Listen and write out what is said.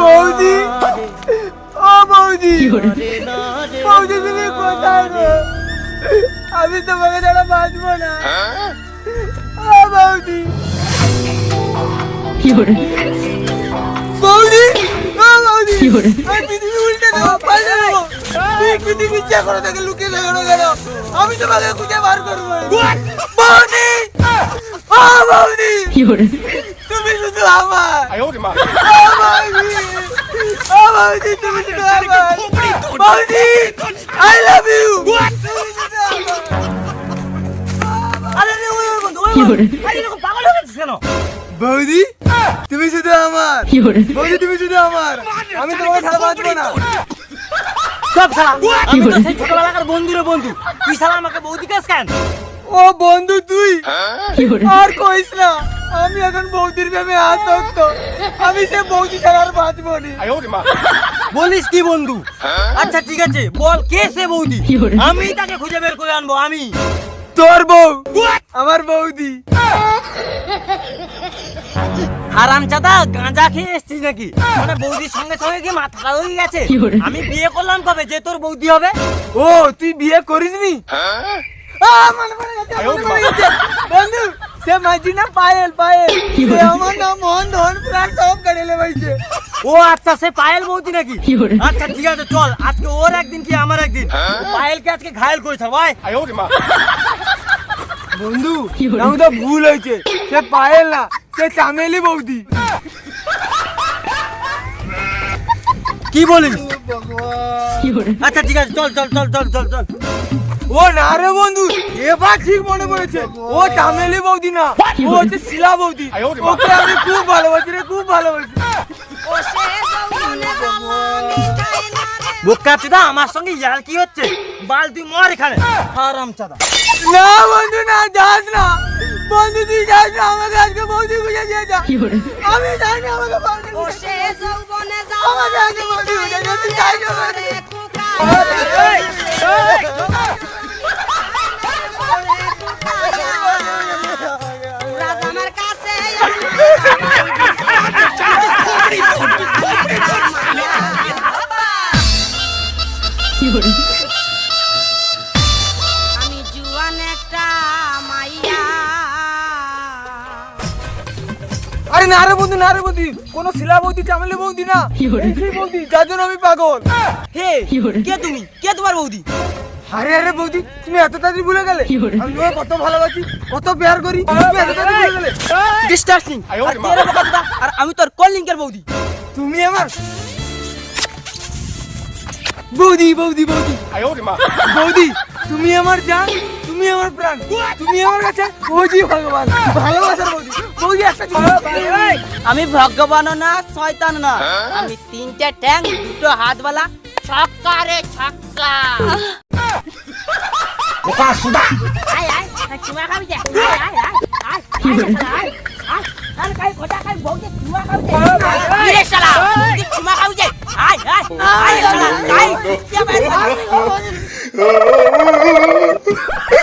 বৌদি। ও বৌদি। বৌদি তুমি কোথায় গো? আমি তোমাকে ছাড়া বাঁচবো না। ও বৌদি। বৌদি ও বৌদি। পৃথিবী উল্টে দেবো পাল্টে দেবো। পৃথিবী ইচ্ছা করে তাকে লুকিয়ে দেবো কেন আমি তোমাকে খুঁজে বার করব। বৌদি! ও বৌদি! আমার আমার আমার তুমি আমার আই লাভ ইউ বৌদি তুমি শুধু আমার বৌদি তুমি শুধু আমার আমি তোমাকে ছাড়া বাঁচবো না সব সালা আমি তো সেই ছোটবেলাকার বন্ধুরে বন্ধু তুই সালা আমাকে বৌদি কাজ কেন ও বন্ধু তুই আর কইস না আমি এখন বৌদির প্রেমে আসক্ত। আমি সে বৌদি ছাড়া আর বাঁচবো বলিস কি বন্ধু? আচ্ছা ঠিক আছে বল কে সে বৌদি? আমি তাকে খুঁজে বের করে আনব আমি। তোর বউ আমার বৌদি। হারামজাদা গাঁজা খেয়ে এসছিস নাকি? মানে বৌদির সঙ্গে সঙ্গে কি মাথা খারাপ হয়ে গেছে? আমি বিয়ে করলাম কবে? যে তোর বৌদি হবে? ও তুই বিয়ে করিসনি? বন্ধু সে মাঝি না পায়েল। পায়েল আমার নাম মোহন ধোন প্রাণ সব কাটেলে বাইছে। ও আচ্ছা সে পায়েল বৌদি নাকি? আচ্ছা ঠিক আছে চল আজকে ওর একদিন কি আমার একদিন? পায়েলকে আজকে ঘায়ল করে সবাই বন্ধু তো ভুল হয়েছে। সে পায়েল না সে চামেলি বৌদি। কি বলিস? আচ্ছা ঠিক আছে চল চল চল চল চল চল। ও না রে বন্ধু এবার ঠিক মনে পড়েছে। ও চামেলি বৌদি না ও হচ্ছে শিলা বৌদি। ওকে আমি খুব ভালোবাসি রে খুব ভালোবাসি। বোকা চুদা আমার সঙ্গে ইয়ার কি হচ্ছে? বাল তুই মর এখানে। হারাম চাদা। না বন্ধু না যাস না। বন্ধু তুই যাস না আমাকে আজকে বৌদি খুঁজে দিয়ে যা। আমি যাই না আমাকে বৌদি খুঁজে দিয়ে যা। আমাকে আজকে বৌদি খুঁজে দিয়ে তুই যাই না আমি জুয়ান একটা মাইয়া। আরে না রে বন্ধু না রে বৌদি কোনো শিলা বৌদি চামেলি বৌদি না। এই সেই বৌদি যার জন্য আমি পাগল। হে কে তুমি? কে তোমার বৌদি? আরে আরে বৌদি তুমি এত তাড়াতাড়ি ভুলে গেলে। আমি তোমাকে কত ভালোবাসি কত প্যার করি তুমি এত তাড়াতাড়ি ভুলে গেলে। ডিস্টার্সিং আর আমি তোর কলিংকের বৌদি? তুমি আমার বৌদি বৌদি বৌদি বৌদি তুমি আমার জান তুমি আমার প্রাণ তুমি আমার কাছে বৌদি ভগবান ভালোবাসার বৌদি বৌদি একটা আমি ভগবান না শয়তান না আমি তিনটে ট্যাং দুটো হাতওয়ালা ছক্কা রে ছক্কা কোকা সুদা আয় আয় চুমা খাবি যা আয় আয় আয় আয় আয় আয় আয় আয় আয় আয় আয় Ay, no, no, no, no, no, no, no, no,